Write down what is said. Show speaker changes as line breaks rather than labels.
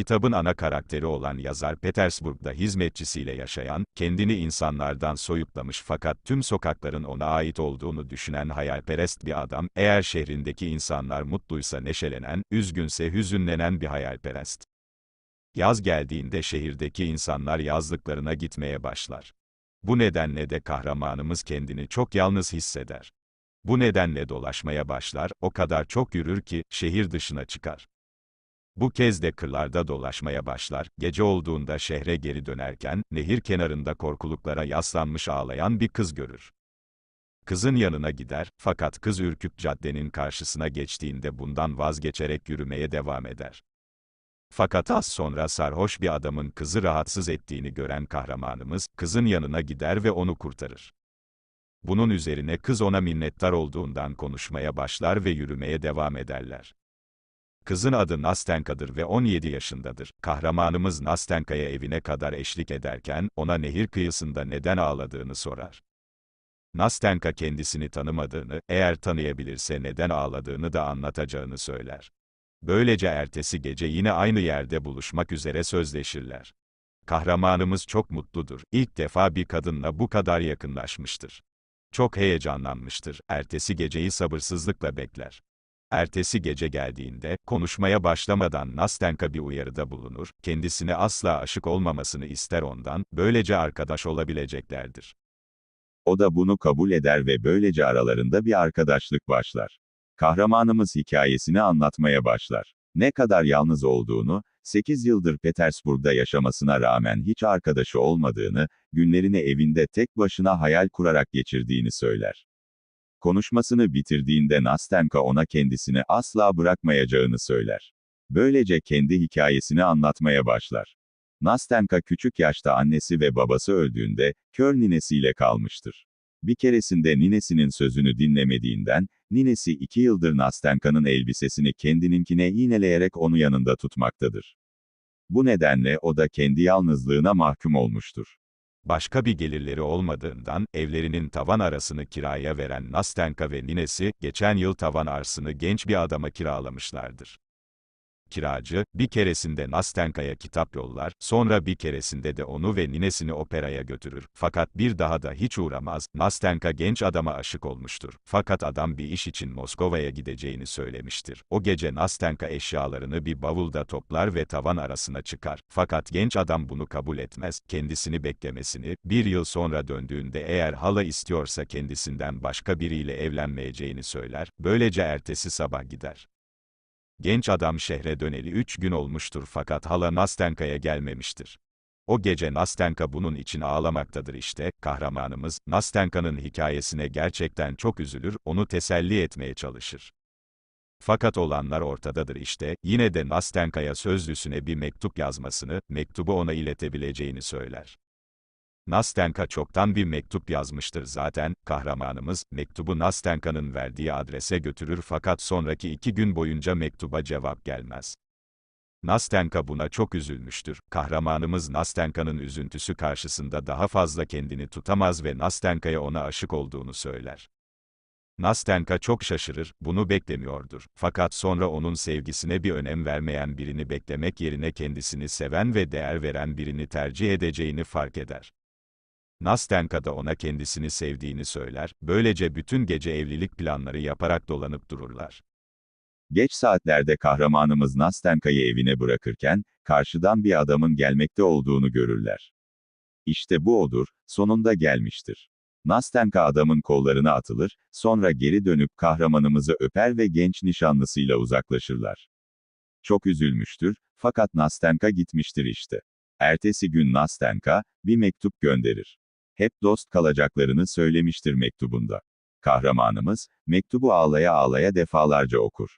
Kitabın ana karakteri olan yazar Petersburg'da hizmetçisiyle yaşayan, kendini insanlardan soyutlamış fakat tüm sokakların ona ait olduğunu düşünen hayalperest bir adam, eğer şehrindeki insanlar mutluysa neşelenen, üzgünse hüzünlenen bir hayalperest. Yaz geldiğinde şehirdeki insanlar yazlıklarına gitmeye başlar. Bu nedenle de kahramanımız kendini çok yalnız hisseder. Bu nedenle dolaşmaya başlar, o kadar çok yürür ki, şehir dışına çıkar. Bu kez de kırlarda dolaşmaya başlar, gece olduğunda şehre geri dönerken, nehir kenarında korkuluklara yaslanmış ağlayan bir kız görür. Kızın yanına gider, fakat kız ürküp caddenin karşısına geçtiğinde bundan vazgeçerek yürümeye devam eder. Fakat az sonra sarhoş bir adamın kızı rahatsız ettiğini gören kahramanımız, kızın yanına gider ve onu kurtarır. Bunun üzerine kız ona minnettar olduğundan konuşmaya başlar ve yürümeye devam ederler. Kızın adı Nastenka'dır ve 17 yaşındadır. Kahramanımız Nastenka'ya evine kadar eşlik ederken, ona nehir kıyısında neden ağladığını sorar. Nastenka kendisini tanımadığını, eğer tanıyabilirse neden ağladığını da anlatacağını söyler. Böylece ertesi gece yine aynı yerde buluşmak üzere sözleşirler. Kahramanımız çok mutludur. İlk defa bir kadınla bu kadar yakınlaşmıştır. Çok heyecanlanmıştır. Ertesi geceyi sabırsızlıkla bekler. Ertesi gece geldiğinde, konuşmaya başlamadan Nastenka bir uyarıda bulunur, kendisine asla aşık olmamasını ister ondan, böylece arkadaş olabileceklerdir.
O da bunu kabul eder ve böylece aralarında bir arkadaşlık başlar. Kahramanımız hikayesini anlatmaya başlar. Ne kadar yalnız olduğunu, 8 yıldır Petersburg'da yaşamasına rağmen hiç arkadaşı olmadığını, günlerini evinde tek başına hayal kurarak geçirdiğini söyler. Konuşmasını bitirdiğinde Nastenka ona kendisini asla bırakmayacağını söyler. Böylece kendi hikayesini anlatmaya başlar. Nastenka küçük yaşta annesi ve babası öldüğünde, kör ninesiyle kalmıştır. Bir keresinde ninesinin sözünü dinlemediğinden, ninesi iki yıldır Nastenka'nın elbisesini kendininkine iğneleyerek onu yanında tutmaktadır. Bu nedenle o da kendi yalnızlığına mahkum olmuştur.
Başka bir gelirleri olmadığından, evlerinin tavan arasını kiraya veren Nastenka ve ninesi, geçen yıl tavan arsını genç bir adama kiralamışlardır. Kiracı, bir keresinde Nastenka'ya kitap yollar, sonra bir keresinde de onu ve ninesini operaya götürür. Fakat bir daha da hiç uğramaz, Nastenka genç adama aşık olmuştur. Fakat adam bir iş için Moskova'ya gideceğini söylemiştir. O gece Nastenka eşyalarını bir bavulda toplar ve tavan arasına çıkar. Fakat genç adam bunu kabul etmez, kendisini beklemesini, bir yıl sonra döndüğünde eğer hala istiyorsa kendisinden başka biriyle evlenmeyeceğini söyler, böylece ertesi sabah gider. Genç adam şehre döneli üç gün olmuştur fakat hala Nastenka'ya gelmemiştir. O gece Nastenka bunun için ağlamaktadır işte, kahramanımız, Nastenka'nın hikayesine gerçekten çok üzülür, onu teselli etmeye çalışır. Fakat olanlar ortadadır işte, yine de Nastenka'ya sözlüsüne bir mektup yazmasını, mektubu ona iletebileceğini söyler. Nastenka çoktan bir mektup yazmıştır zaten, kahramanımız, mektubu Nastenka'nın verdiği adrese götürür fakat sonraki iki gün boyunca mektuba cevap gelmez. Nastenka buna çok üzülmüştür. Kahramanımız Nastenka'nın üzüntüsü karşısında daha fazla kendini tutamaz ve Nastenka'ya ona aşık olduğunu söyler. Nastenka çok şaşırır, bunu beklemiyordur. Fakat sonra onun sevgisine bir önem vermeyen birini beklemek yerine kendisini seven ve değer veren birini tercih edeceğini fark eder. Nastenka da ona kendisini sevdiğini söyler, böylece bütün gece evlilik planları yaparak dolanıp dururlar.
Geç saatlerde kahramanımız Nastenka'yı evine bırakırken, karşıdan bir adamın gelmekte olduğunu görürler. İşte bu odur, sonunda gelmiştir. Nastenka adamın kollarına atılır, sonra geri dönüp kahramanımızı öper ve genç nişanlısıyla uzaklaşırlar. Çok üzülmüştür, fakat Nastenka gitmiştir işte. Ertesi gün Nastenka, bir mektup gönderir. Hep dost kalacaklarını söylemiştir mektubunda. Kahramanımız, mektubu ağlaya ağlaya defalarca okur.